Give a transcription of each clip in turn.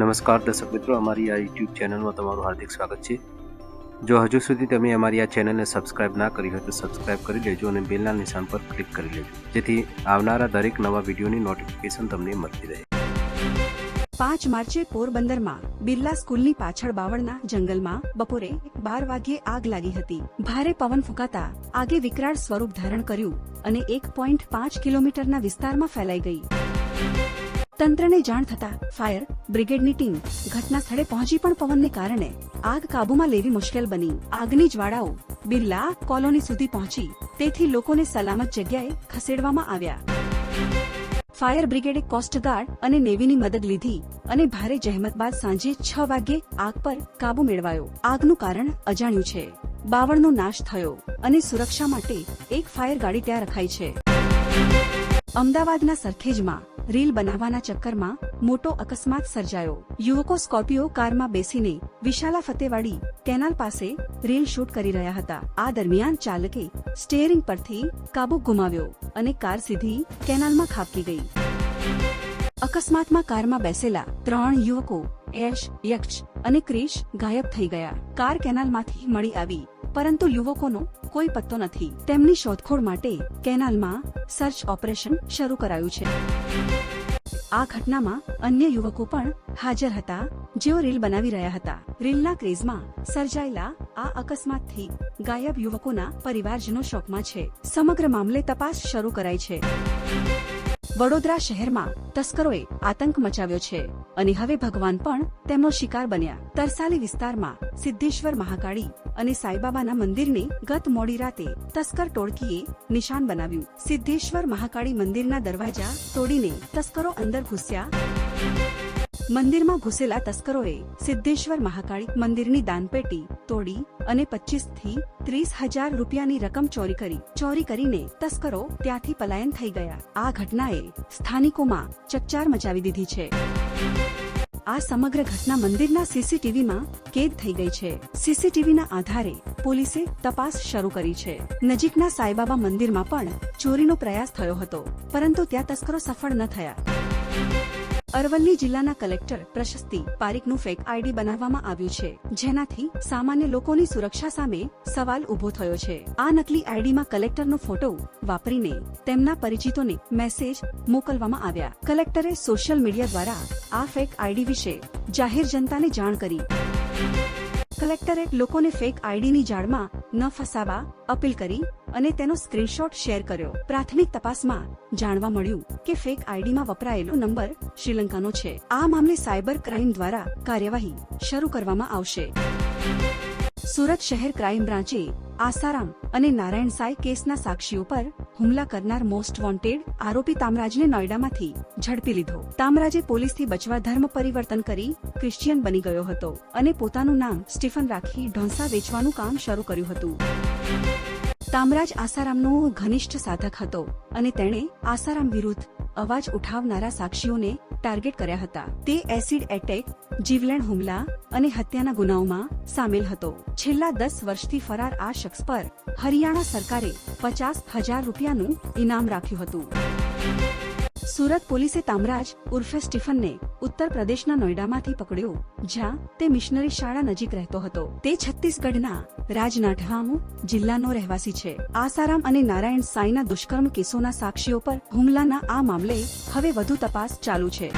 નમસ્કાર દર્શક મિત્રો, અમારી આ યુટ્યુબ ચેનલમાં તમારું હાર્દિક સ્વાગત છે. જો હજુ સુધી તમે અમારી આ ચેનલને સબસ્ક્રાઇબ ના કરી હોય તો સબસ્ક્રાઇબ કરી લેજો અને બેલના નિશાન પર ક્લિક કરી લેજો. જેથી આવનારા દરેક નવા વિડીયોની નોટિફિકેશન તમને મળતી રહે. પાંચ માર્ચે પોરબંદરમાં બિરલા સ્કૂલની પાછળ બાવળના જંગલમાં બપોરે બાર વાગ્યે આગ લાગી હતી. ભારે પવન ફૂંકાતા આગે વિકરાળ સ્વરૂપ ધારણ કર્યું અને એક પોઈન્ટ પાંચ કિલોમીટરના વિસ્તારમાં ફેલાઈ ગઈ. તંત્રને જાણ થતા ફાયર બ્રિગેડની ટીમ ઘટના સ્થળે પહોંચી પણ પવનને કારણે આગ કાબુમાં લેવી મુશ્કેલ બની. આગની જ્વાળાઓ બિરલા કોલોની સુધી પહોંચી, તેથી લોકોને સલામત જગ્યાએ ખસેડવામાં આવ્યા. ફાયર બ્રિગેડે કોસ્ટગાર્ડ અને નેવીની મદદ લીધી અને ભારે જહેમત બાદ સાંજે છ વાગ્યે આગ પર કાબુ મેળવાયો. આગનું કારણ અજાણ્યું છે. બાવળનો નાશ થયો અને સુરક્ષા માટે એક ફાયર ગાડી ત્યાં રખાઈ છે. અમદાવાદના સરખેજમાં રીલ બનાવવાના ચક્કરમાં મોટો અકસ્માત સર્જાયો. યુવકો સ્કોર્પિયો કારમાં બેસીને વિશાલા ફતેવાડી કેનાલ પાસે રીલ શૂટ કરી રહ્યા હતા. આ દરમિયાન ચાલકે સ્ટેરિંગ પરથી કાબુ ગુમાવ્યો અને કાર સીધી કેનાલમાં ખાબકી ગઈ. અકસ્માતમાં કારમાં બેસેલા ત્રણ યુવકો યશ યક્ષ અને ક્રિશ ગાયબ થઈ ગયા. કાર કેનાલમાંથી મળી આવી પરંતુ યુવકોનો કોઈ પત્તો નથી. તેમની શોધખોળ માટે કેનાલમાં સર્ચ ઓપરેશન શરૂ કરાયું છે. આ ઘટનામાં અન્ય યુવકો પણ હાજર હતા, જેઓ રીલ બનાવી રહ્યા હતા. રીલના ક્રેઝમાં સર્જાયેલા આ અકસ્માતથી ગાયબ યુવકોના પરિવારજનો શોકમાં છે. સમગ્ર મામલે તપાસ શરૂ કરાઈ છે. વડોદરા શહેરમાં તસ્કરોએ આતંક મચાવ્યો છે અને હવે ભગવાન પણ તેમનો શિકાર બન્યા. તરસાલી વિસ્તારમાં સિદ્ધેશ્વર મહાકાળી અને સાઈબાબાના મંદિરને ગત મોડી રાતે તસ્કર ટોળકીએ નિશાન બનાવ્યું. સિદ્ધેશ્વર મહાકાળી મંદિરના દરવાજા તોડીને તસ્કરો અંદર ઘૂસ્યા. મંદિરમાં ઘૂસેલા તસ્કરોએ સિદ્ધેશ્વર મહાકાળી મંદિરની દાનપેટી, તોડી અને પચીસથી ત્રીસ હજાર રૂપિયાની રકમ ચોરી કરી. ચોરી કરીને તસ્કરો ત્યાંથી પલાયન થઈ ગયા. આ ઘટનાએ સ્થાનિકોમાં ચકચાર મચાવી દીધી છે. આ સમગ્ર ઘટના મંદિરના સીસીટીવીમાં કેદ થઈ ગઈ છે. સીસીટીવીના આધારે પોલીસે તપાસ શરૂ કરી છે. નજીકના સાઈબાબા મંદિરમાં પણ ચોરીનો પ્રયાસ થયો હતો, પરંતુ ત્યાં તસ્કરો સફળ ન થયા. અરવલ્લી જિલ્લાના કલેક્ટર પ્રશસ્તિ પારીકનું ફેક આઈડી બનાવવામાં આવ્યું છે, જેનાથી સામાન્ય લોકોની સુરક્ષા સામે સવાલ ઊભો થયો છે. આ નકલી આઈડીમાં કલેક્ટરનો ફોટો વાપરીને તેમના પરિચિતોને મેસેજ મોકલવામાં આવ્યા. કલેક્ટરે સોશિયલ મીડિયા દ્વારા આ ફેક આઈડી વિશે જાહેર જનતાને જાણ કરી. કલેક્ટરે લોકોને ફેક આઈડીની જાળમાં ન ફસાવા અપીલ કરી અને તેનો સ્ક્રીનશોટ શેર કર્યો. પ્રાથમિક તપાસમાં જાણવા મળ્યું કે ફેક આઈડીમાં વપરાયેલો નંબર શ્રીલંકાનો છે. આ મામલે સાયબર ક્રાઇમ દ્વારા કાર્યવાહી શરૂ કરવામાં આવશે. સુરત શહેર ક્રાઇમ બ્રાન્ચે આસારામ અને નારાયણ સાય કેસના સાક્ષીઓ પર હુમલા કરનાર મોસ્ટ વોન્ટેડ આરોપી તામરાજને નોઈડામાંથી ઝડપી લીધો. તામરાજે પોલીસથી બચવા ધર્મ પરિવર્તન કરી ક્રિશ્ચિયન બની ગયો હતો અને પોતાનું નામ સ્ટીફન રાખી ઢોંસા વેચવાનું કામ શરૂ કર્યું હતું. તામરાજ આસારામનો ઘનિષ્ઠ સાધક હતો અને તેણે આસારામ વિરુદ્ધ અવાજ ઉઠાવનારા સાક્ષીઓને ટાર્ગેટ કર્યા હતા. તે એસિડ એટેક જીવલેણ હુમલા અને હત્યાના ગુનાઓમાં સામેલ હતો. છેલ્લા દસ વર્ષથી ફરાર આ શખ્સ પર હરિયાણા સરકારે પચાસ હજાર રૂપિયાનું ઇનામ રાખ્યું હતું. સુરત પોલીસે તામરાજ ઉર્ફે સ્ટીફનને ઉત્તર પ્રદેશના નોઈડામાંથી પકડ્યો, જ્યાં તે મિશનરી શાળા નજીક રહેતો હતો. તે છત્તીસગઢના રાજનાઠામુ જિલ્લાનો રહેવાસી છે. આસારામ અને નારાયણ સાંઈના દુષ્કર્મ કેસોના સાક્ષીઓ પર હુમલાના આ મામલે હવે વધુ તપાસ ચાલુ છે.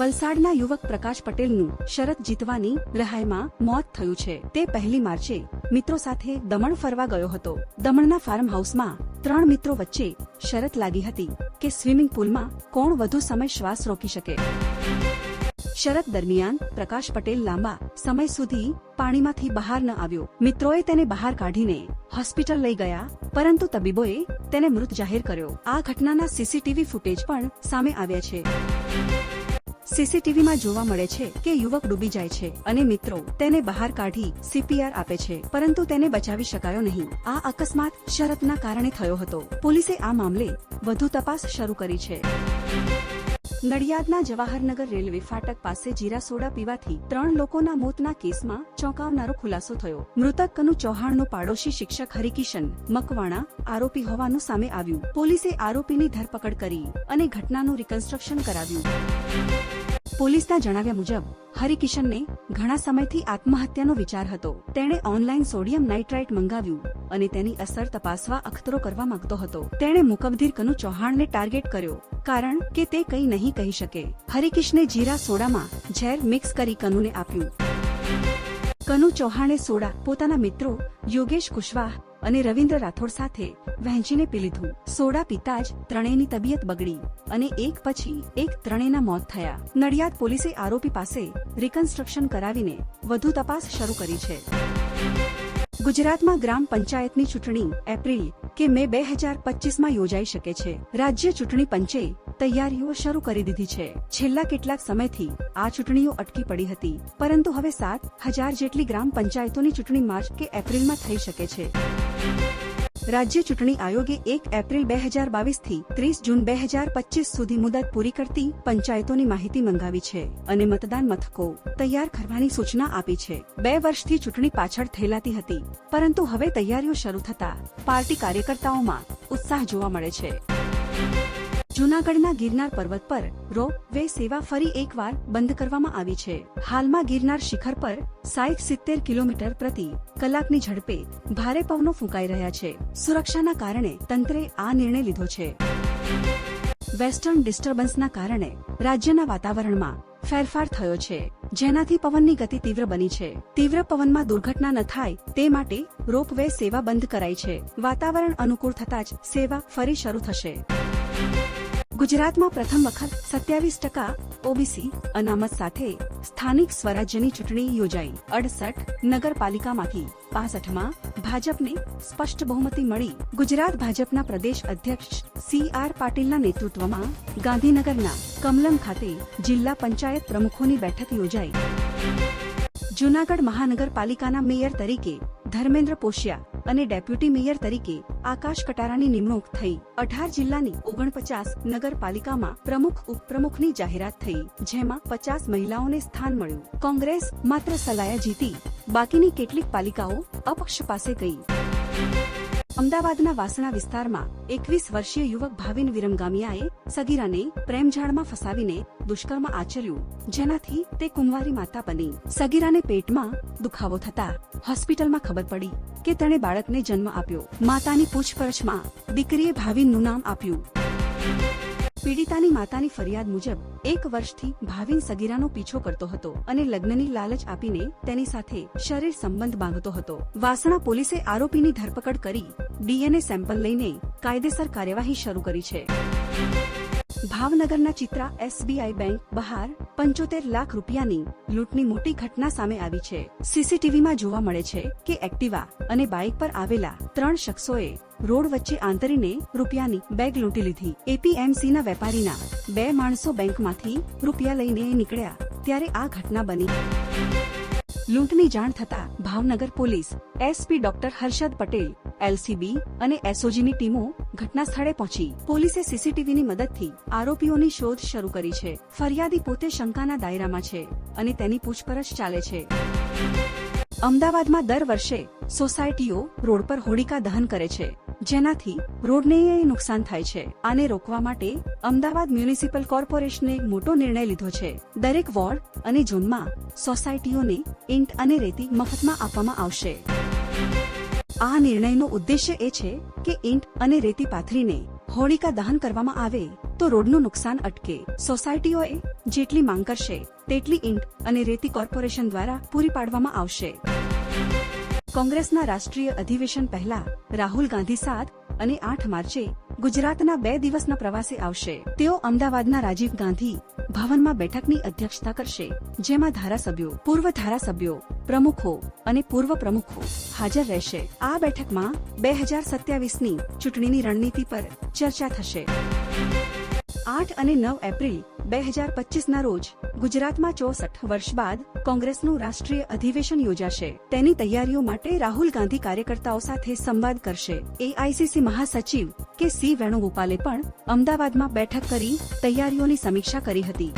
વલસાડના યુવક પ્રકાશ પટેલનું શરત જીતવાની રહાયમાં મોત થયું છે. તે પહેલી માર્ચે મિત્રો સાથે દમણ ફરવા ગયો હતો. દમણના ફાર્મ હાઉસમાં ત્રણ મિત્રો વચ્ચે શરત લાગી હતી. કે સ્વિમિંગ પુલમાં કોણ વધુ સમય શ્વાસ રોકી શકે? શરત દરમિયાન પ્રકાશ પટેલ લાંબા સમય સુધી પાણીમાંથી બહાર ન આવ્યો. મિત્રોએ તેને બહાર કાઢીને હોસ્પિટલ લઈ ગયા, પરંતુ તબીબોએ તેને મૃત જાહેર કર્યો. આ ઘટનાના સીસીટીવી ફૂટેજ પણ સામે આવ્યા છે. સીસીટીવીમાં જોવા મળે છે કે યુવક ડૂબી જાય છે અને મિત્રો તેને બહાર કાઢી સીપીઆર આપે છે, પરંતુ તેને બચાવી શકાયો નહીં. આ અકસ્માત શરતના કારણે થયો હતો. પોલીસે આ મામલે વધુ તપાસ શરૂ કરી છે. નડિયાદના જવાહરનગર રેલવે ફાટક પાસે જીરા સોડા પીવાથી ત્રણ લોકોના મોતના કેસમાં ચોંકાવનારો ખુલાસો થયો. મૃતક કનુ ચૌહાણનો પાડોશી શિક્ષક હરિકિશન મકવાણા આરોપી હોવાનું સામે આવ્યું. પોલીસે આરોપીની ધરપકડ કરી અને ઘટનાનું રિકન્સ્ટ્રક્શન કરાવ્યું. પોલીસના જણાવ્યા મુજબ, હરિકિશનને ઘણા સમયથી આત્મહત્યાનો વિચાર હતો. તેણે ઓનલાઈન સોડિયમ નાઇટ્રાઇટ મંગાવ્યું અને તેની અસર તપાસવા અખતરો કરવા માંગતો હતો. તેણે મુકબધીર કનુ ચૌહાણને ટાર્ગેટ કર્યો, કારણ કે તે કંઈ નહીં કહી શકે. હરિકિશને જીરા સોડામાં ઝેર મિક્સ કરી કનુને આપ્યું. કનુ ચૌહાણે સોડા પોતાના મિત્રો યોગેશ કુશવાહ અને રવિન્દ્ર રાઠોડ સાથે વહેંચીને પી લીધું. સોડા પીતા જ ત્રણેયની તબિયત બગડી અને એક પછી એક ત્રણેયના મોત થયા. નડિયાદ પોલીસે આરોપી પાસે રિકન્સ્ટ્રક્શન કરાવીને વધુ તપાસ શરૂ કરી છે. ગુજરાતમાં ગ્રામ પંચાયતની ચૂંટણી એપ્રિલ કે મે બે હજાર પચીસમાં યોજાઈ શકે છે. રાજ્ય ચૂંટણી પંચે તૈયારીઓ શરૂ કરી દીધી છે. છેલ્લા કેટલાક સમયથી આ ચૂંટણીઓ અટકી પડી હતી. પરંતુ હવે સાત હજાર જેટલી ગ્રામ પંચાયતોની ચૂંટણી માર્ચ કે એપ્રિલમાં થઈ શકે છે. રાજ્ય ચૂંટણી આયોગે એક એપ્રિલ બે હજાર બાવીસથી ત્રીસ જૂન બે હજાર પચીસ સુધી મુદત પૂરી કરતી પંચાયતોની માહિતી મંગાવી છે અને મતદાન મથકો તૈયાર કરવાની સૂચના આપી છે. બે વર્ષથી ચૂંટણી પાછળ થયેલાતી હતી, પરંતુ હવે તૈયારીઓ શરૂ થતા પાર્ટી કાર્યકર્તાઓમાં ઉત્સાહ જોવા મળે છે. જૂનાગઢના ગિરનાર પર્વત પર રોપ વે સેવા ફરી એકવાર બંધ કરવામાં આવી છે. હાલમાં ગિરનાર શિખર પર સાઠ સિત્તેર કિલોમીટર પ્રતિ કલાકની ઝડપે ભારે પવનો ફૂંકાઈ રહ્યા છે. સુરક્ષાના કારણે તંત્રે આ નિર્ણય લીધો છે. વેસ્ટર્ન ડિસ્ટર્બન્સના કારણે રાજ્યના વાતાવરણમાં ફેરફાર થયો છે. જેનાથી પવનની ગતિ તીવ્ર બની છે. તીવ્ર પવનમાં દુર્ઘટના ન થાય તે માટે રોપ વે સેવા બંધ કરાઈ છે. વાતાવરણ અનુકૂળ થતાં જ સેવા ફરી શરૂ થશે. ગુજરાતમાં પ્રથમ વખત સત્યાવીસ ટકા ઓબીસી અનામત સાથે સ્થાનિક સ્વરાજ્યની ચૂંટણી યોજાઈ. અડસઠ નગરપાલિકામાંથી પાસઠમાં ભાજપને સ્પષ્ટ બહુમતી મળી. ગુજરાત ભાજપના પ્રદેશ અધ્યક્ષ સી આર પાટીલના નેતૃત્વમાં ગાંધીનગરના કમલમ ખાતે જિલ્લા પંચાયત પ્રમુખોની બેઠક યોજાઈ. જૂનાગઢ મહાનગરપાલિકાના મેયર તરીકે ધર્મેન્દ્ર પોશિયા અને ડેપ્યુટી મેયર તરીકે આકાશ કટારાની નિમણૂક થઈ. અઢાર જિલ્લાની ઓગણપચાસ નગરપાલિકામાં પ્રમુખ ઉપપ્રમુખની જાહેરાત થઈ, જેમાં પચાસ મહિલાઓને સ્થાન મળ્યું. કોંગ્રેસ માત્ર સલાયા જીતી, બાકીની કેટલીક પાલિકાઓ અપક્ષ પાસે ગઈ. અમદાવાદના વાસણા વિસ્તારમાં એકવીસ વર્ષીય યુવક ભાવિન વિરમગામિયાએ સગીરાને પ્રેમઝાડમાં ફસાવીને દુષ્કર્મ આચર્યું, જેનાથી તે કુંવારી માતા બની. સગીરાને પેટમાં દુખાવો થતા હોસ્પિટલમાં ખબર પડી કે તેણે બાળકને જન્મ આપ્યો. માતાની પૂછપરછમાં દીકરીએ ભાવિનનું નામ આપ્યું. પીડિતાની માતાની ફરિયાદ મુજબ, એક વર્ષથી ભાવિન સગીરાનો પીછો કરતો હતો અને લગ્નની લાલચ આપીને તેની સાથે શરીર સંબંધ બાંધતો હતો. વાસણા પોલીસે આરોપીની ધરપકડ કરી ડીએનએ સેમ્પલ લઈને કાયદેસર કાર્યવાહી શરૂ કરી છે. ભાવનગરના ચિત્રા એસબીઆઈ બેંક બહાર પંચોતેર લાખ રૂપિયાની લૂંટની મોટી ઘટના સામે આવી છે. સીસીટીવીમાં જોવા મળે છે કે એક્ટિવા અને બાઇક પર આવેલા ત્રણ શખ્સોએ રોડ વચ્ચે આંતરીને રૂપિયાની બેગ લૂંટી લીધી. એપીએમસીના વેપારીના બે માણસો બેંકમાંથી રૂપિયા લઈને નીકળ્યા ત્યારે આ ઘટના બની. લૂંટની જાણ થતા Bhavnagar police SP doctor Harshad Patel LCB અને એસઓજીની ટીમો ઘટના સ્થળે પહોંચી. પોલીસે સીસીટીવીની મદદથી આરોપીઓની શોધ શરૂ કરી છે. ફરિયાદી પોતે શંકાના દાયરામાં છે અને તેની પૂછપરછ ચાલે છે. અમદાવાદમાં દર વર્ષે સોસાયટીઓ રોડ પર હોળિકા દહન કરે છે. જેનાથી રોડને નુકસાન થાય છે. આને રોકવા માટે અમદાવાદ મ્યુનિસિપલ કોર્પોરેશને મોટો નિર્ણય લીધો છે. દરેક વોર્ડ અને ઝોનમાં સોસાયટીઓને ઇંટ અને રેતી મફતમાં આપવામાં આવશે. આ નિર્ણયનો ઉદ્દેશ્ય એ છે કે ઈંટ અને રેતી પાથરીને હોળિકા દહન કરવામાં આવે તો રોડનું નુકસાન અટકે. સોસાયટીઓએ જેટલી માંગ કરશે, તેટલી ઈંટ અને રેતી કોર્પોરેશન દ્વારા પૂરી પાડવામાં આવશે. કોંગ્રેસના રાષ્ટ્રીય અધિવેશન પહેલા રાહુલ ગાંધી સાત અને આઠ માર્ચે ગુજરાતના બે દિવસના પ્રવાસે આવશે. તેઓ અમદાવાદના રાજીવ ગાંધી ભવનમાં બેઠકની અધ્યક્ષતા કરશે, જેમાં ધારાસભ્યો, પૂર્વ ધારાસભ્યો, પ્રમુખો અને પૂર્વ પ્રમુખો હાજર રહેશે. આ બેઠકમાં બે હજાર સત્યાવીસની ચૂંટણીની રણનીતિ પર ચર્ચા થશે. આઠ અને નવ એપ્રિલ બે હજાર પચીસના રોજ ગુજરાતમાં ચોસઠ વર્ષ બાદ કોંગ્રેસનું રાષ્ટ્રીય અધિવેશન યોજાશે. તેની તૈયારીઓ માટે રાહુલ ગાંધી કાર્યકર્તાઓ સાથે સંવાદ કરશે. એઆઈસીસી મહાસચિવ કે સી વેણુગોપાલે પણ અમદાવાદમાં બેઠક કરી તૈયારીઓની સમીક્ષા કરી હતી.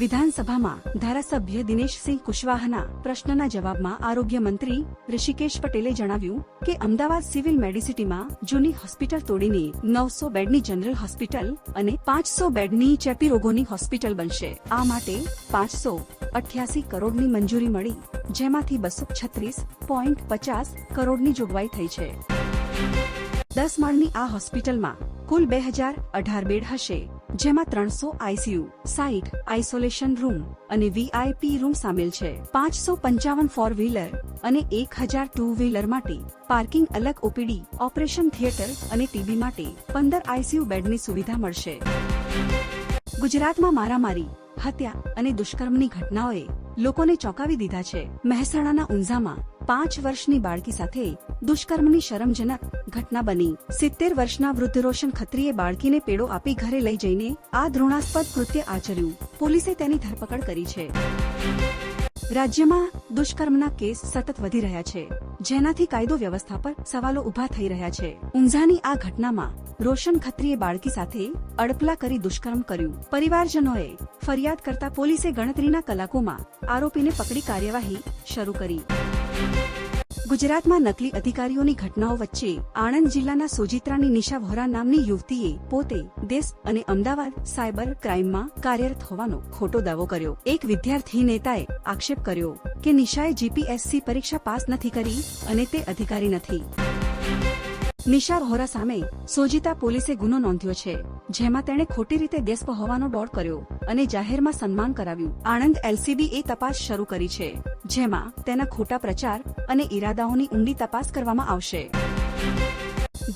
વિધાનસભામાં ધારાસભ્ય દિનેશસિંહ કુશવાહાના પ્રશ્નના જવાબમાં આરોગ્ય મંત્રી ઋષિકેશ પટેલે જણાવ્યું કે અમદાવાદ સિવિલ મેડિસિટીમાં જૂની હોસ્પિટલ તોડીને નવસો બેડની જનરલ હોસ્પિટલ અને પાંચસો બેડની ચેપી રોગોની હોસ્પિટલ બનશે. આ માટે પાંચસો અઠ્યાસી કરોડની મંજૂરી મળી, જેમાંથી બસો છત્રીસ પોઈન્ટ પચાસ કરોડની જોગવાઈ થઈ છે. દસ માળની આ હોસ્પિટલમાં કુલ બે હજાર અઢાર બેડ હશે. જેમાં ત્રણસો આઈસીયુ સાઈઠ આઇસોલેશન રૂમ અને વીઆઈપી રૂમ સામેલ છે. પાંચસો પંચાવન ફોર વ્હીલર અને એક હજાર ટુ વ્હીલર માટે પાર્કિંગ અલગ ઓપીડી, ઓપરેશન થિયેટર અને ટીબી માટે પંદર આઈસીયુ બેડની સુવિધા મળશે. ગુજરાતમાં મારામારી, હત્યા અને દુષ્કર્મની ઘટનાઓએ લોકોને ચોંકાવી દીધા છે. મહેસાણાના ઊંઝામાં પાંચ વર્ષની બાળકી સાથે દુષ્કર્મની શરમજનક ઘટના બની. સિત્તેર વર્ષના વૃદ્ધ રોશન ખત્રીએ બાળકીને પેડો આપી ઘરે લઈ જઈને આ દ્રોણાસ્પદ કૃત્ય આચર્યું. પોલીસે તેની ધરપકડ કરી છે. રાજ્યમાં દુષ્કર્મના કેસ સતત વધી રહ્યા છે. જેનાથી કાયદો વ્યવસ્થા પર સવાલો ઊભા થઈ રહ્યા છે. ઊંઝાની આ ઘટનામાં રોશન ખત્રીએ બાળકી સાથે અડપલા કરી દુષ્કર્મ કર્યું. પરિવારજનોએ ફરિયાદ કરતા પોલીસે ગણતરીના કલાકોમાં આરોપીને પકડી કાર્યવાહી શરૂ કરી. ગુજરાતમાં નકલી અધિકારીઓની ઘટનાઓ વચ્ચે આણંદ જિલ્લાના સોજિત્રાની નિશા વોરા નામની યુવતીએ પોતે દેશ અને અમદાવાદ સાયબર ક્રાઇમમાં કાર્યરત હોવાનો ખોટો દાવો કર્યો. એક વિદ્યાર્થી નેતાએ આક્ષેપ કર્યો કે નિશાએ જીપીએસસી પરીક્ષા પાસ નથી કરી અને તે અધિકારી નથી. નિશા વોરા સામે સોજિતા પોલીસે ગુનો નોંધ્યો છે, જેમાં તેણે ખોટી રીતે દેસ્પ હોવાનો દોડ કર્યો અને જાહેરમાં સન્માન કરાવ્યું. આણંદ એલસીબી એ તપાસ શરૂ કરી છે, જેમાં તેના ખોટા પ્રચાર અને ઈરાદાઓની ઊંડી તપાસ કરવામાં આવશે.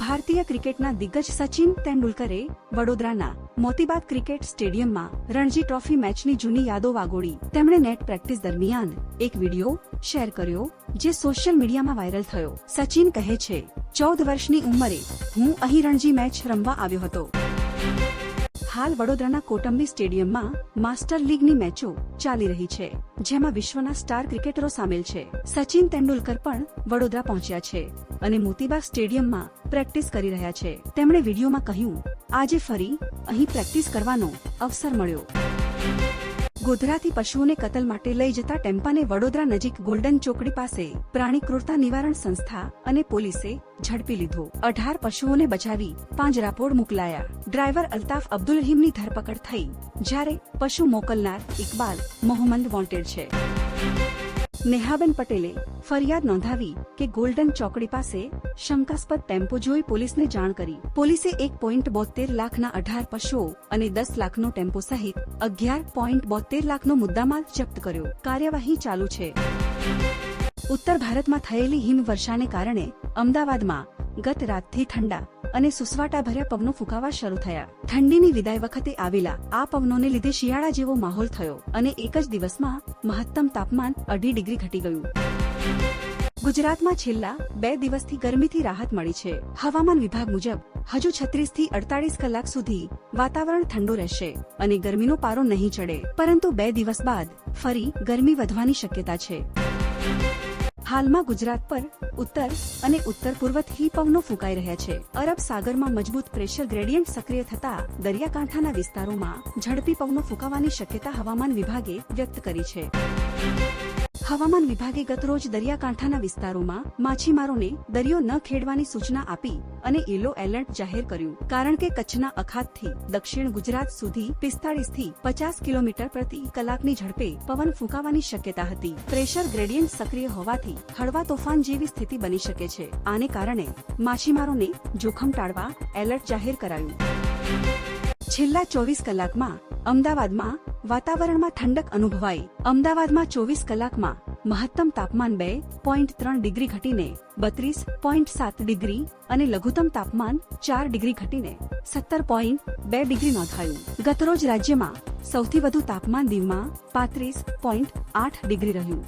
ભારતીય ક્રિકેટના દિગ્ગજ સચિન તેંડુલકરે વડોદરાના મોતીબાગ ક્રિકેટ સ્ટેડિયમમાં રણજી ટ્રોફી મેચની જૂની યાદો વાગોળી. તેમણે નેટ પ્રેક્ટિસ દરમિયાન એક વિડિયો શેર કર્યો, જે સોશિયલ મીડિયામાં વાયરલ થયો. સચિન કહે છે, ચૌદ વર્ષની ઉંમરે હું અહીં રણજી મેચ રમવા આવ્યો હતો. હાલ વડોદરાના કોટંબી સ્ટેડિયમમાં માસ્ટર લીગની મેચો ચાલી રહી છે, જેમાં વિશ્વના સ્ટાર ક્રિકેટરો સામેલ છે. સચિન તેંડુલકર પણ વડોદરા પહોંચ્યા છે અને મોતીબાગ સ્ટેડિયમમાં પ્રેક્ટિસ કરી રહ્યા છે. તેમણે વિડીયોમાં કહ્યું, આજે ફરી અહીં પ્રેક્ટિસ કરવાનો અવસર મળ્યો. ગોધરાથી પશુઓને કતલ માટે લઈ જતા ટેમ્પાને વડોદરા નજીક ગોલ્ડન ચોકડી પાસે પ્રાણી ક્રૂરતા નિવારણ સંસ્થા અને પોલીસે ઝડપી લીધો. અઢાર પશુઓને બચાવી પાંજરાપોળ મોકલાયા. ડ્રાઈવર અલ્તાફ અબ્દુલ રહીમની ધરપકડ થઈ, જ્યારે પશુ મોકલનાર ઇકબાલ મોહમ્મદ વોન્ટેડ છે. નેહાબેન પટેલે ફરિયાદ નોંધાવી કે ગોલ્ડન ચોકડી પાસે શંકાસ્પદ ટેમ્પો જોઈ પોલીસને જાણ કરી. પોલીસે એક પોઈન્ટ બોતેર લાખના અઢાર પશુઓ અને દસ લાખનો ટેમ્પો સહિત અગિયાર પોઈન્ટ બોતેર લાખનો મુદ્દામાલ જપ્ત કર્યો. કાર્યવાહી ચાલુ છે. ઉત્તર ભારતમાં થયેલી હિમવર્ષાને કારણે અમદાવાદમાં ગત રાતથી ઠંડા અને સુસવાટાભર્યા પવનો ફૂંકાવા શરૂ થયા. ઠંડીની વિદાય વખતે આવેલા આ પવનોને લીધે શિયાળા જેવો માહોલ થયો અને એક જ દિવસમાં મહત્તમ તાપમાન અઢી ડિગ્રી ઘટી ગયું. ગુજરાતમાં છેલ્લા બે દિવસથી ગરમીથી રાહત મળી છે. હવામાન વિભાગ મુજબ, હજુ છત્રીસથી અડતાલીસ કલાક સુધી વાતાવરણ ઠંડુ રહેશે અને ગરમીનો પારો નહીં ચડે. પરંતુ બે દિવસ બાદ ફરી ગરમી વધવાની શક્યતા છે. હાલમાં ગુજરાત પર ઉત્તર અને ઉત્તર પૂર્વથી પવનો ફૂંકાઈ રહ્યા છે. અરબ સાગરમાં મજબૂત પ્રેશર ગ્રેડિયન્ટ સક્રિય થતા દરિયાકાંઠાના વિસ્તારોમાં ઝડપી પવનો ફૂંકાવાની શક્યતા હવામાન વિભાગે વ્યક્ત કરી છે. હવામાન વિભાગે ગતરોજ દરિયાકાંઠાના વિસ્તારોમાં માછીમારોને દરિયો ન ખેડવાની સૂચના આપી અને યલો એલર્ટ જાહેર કર્યું. કારણ કે કચ્છના અખાતથી દક્ષિણ ગુજરાત સુધી પિસ્તાળીસથી પચાસ કિલોમીટર પ્રતિ કલાકની ઝડપે પવન ફૂંકાવાની શક્યતા હતી. પ્રેશર ગ્રેડિયન્ટ સક્રિય હોવાથી હળવા તોફાન જેવી સ્થિતિ બની શકે છે. આને કારણે માછીમારોને જોખમ ટાળવા એલર્ટ જાહેર કરાયું. છેલ્લા ચોવીસ કલાકમાં અમદાવાદમાં વાતાવરણમાં ઠંડક અનુભવાઈ. અમદાવાદમાં ચોવીસ કલાકમાં મહત્તમ તાપમાન બે પોઈન્ટ ત્રણ ડિગ્રી ઘટીને બત્રીસ પોઈન્ટ સાત ડિગ્રી અને લઘુત્તમ તાપમાન ચાર ડિગ્રી ઘટીને સત્તર પોઈન્ટ બે ડિગ્રી નોંધાયું. ગતરોજ રાજ્યમાં સૌથી વધુ તાપમાન દીવમાં પાંત્રીસ પોઈન્ટ આઠ ડિગ્રી રહ્યું.